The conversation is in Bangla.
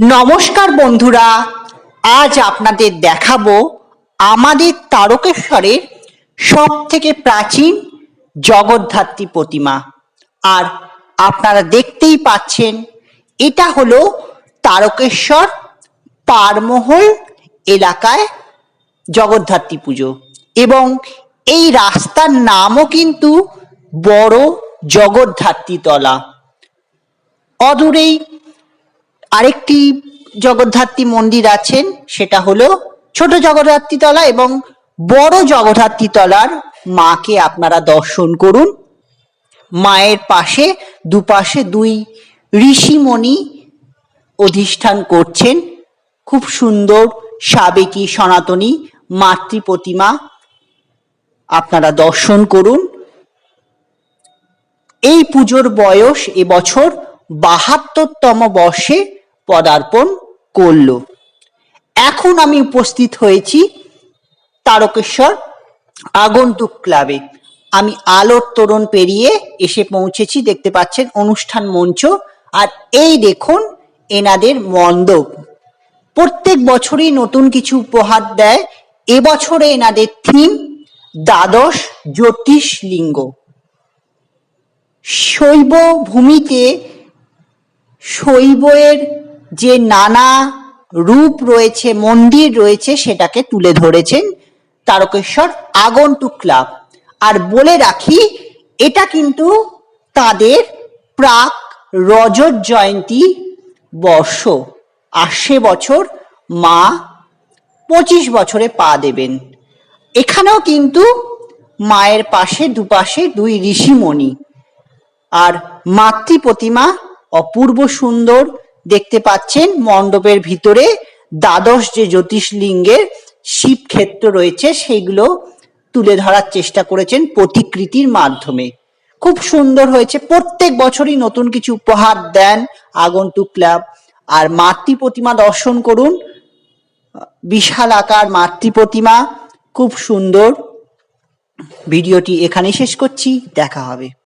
নমস্কার বন্ধুরা, আজ আপনাদের দেখাবো আমাদের তারকেশ্বরের সব থেকে প্রাচীন জগদ্ধাত্রী প্রতিমা। আর আপনারা দেখতেই পাচ্ছেন, এটা হলো তারকেশ্বর পারমহল এলাকায় জগদ্ধাত্রী পুজো। এবং এই রাস্তার নামও কিন্তু বড় জগদ্ধাত্রী তলা। অদূরেই আরেকটি জগদ্ধাত্রী মন্দির আছেন, সেটা হলো ছোট জগদ্ধাত্রী তলা এবং বড় জগদ্ধাত্রী তলার মাকে আপনারা দর্শন করুন। মায়ের পাশে, দুপাশে দুই ঋষিমণি অধিষ্ঠান করছেন। খুব সুন্দর সাবেকি সনাতনী মাতৃ প্রতিমা আপনারা দর্শন করুন। এই পুজোর বয়স এবছর বাহাত্তরতম বর্ষে পদার্পণ করল। এখন আমি উপস্থিত হয়েছি তারকেশ্বর আগন্তুক ক্লাবে। আমি আলোর তোরণ পেরিয়ে এসে পৌঁছেছি, দেখতে পাচ্ছেন অনুষ্ঠান মঞ্চ। আর এই দেখুন এনাদের মণ্ডপ। প্রত্যেক বছরই নতুন কিছু উপহার দেয়। এবছরে এনাদের থিম দ্বাদশ জ্যোতিষলিঙ্গ শৈব ভূমিতে শৈবের যে নানা রূপ রয়েছে, মন্দির রয়েছে, সেটাকে তুলে ধরেছেন তারকেশ্বর আগন্তুক ক্লাব আর বলে রাখি, এটা কিন্তু তাদের প্রাক রজত জয়ন্তী বর্ষ। আসছে বছর মা পঁচিশ বছরে পা দেবেন। এখানেও কিন্তু মায়ের পাশে, দুপাশে দুই ঋষিমণি। আর মাতৃ প্রতিমা অপূর্ব সুন্দর দেখতে পাচ্ছেন মণ্ডপের ভিতরে দ্বাদশ যে জ্যোতিষলিঙ্গের শিব ক্ষেত্র রয়েছে, সেগুলো তুলে ধরার চেষ্টা করেছেন প্রতিকৃতির মাধ্যমে। খুব সুন্দর হয়েছে, প্রত্যেক বছরই নতুন কিছু উপহার দেন আগন্তুক ক্লাব। আর মাতৃ প্রতিমা দর্শন করুন, বিশাল আকার মাতৃ প্রতিমা, খুব সুন্দর। ভিডিওটি এখানে শেষ করছি, দেখা হবে।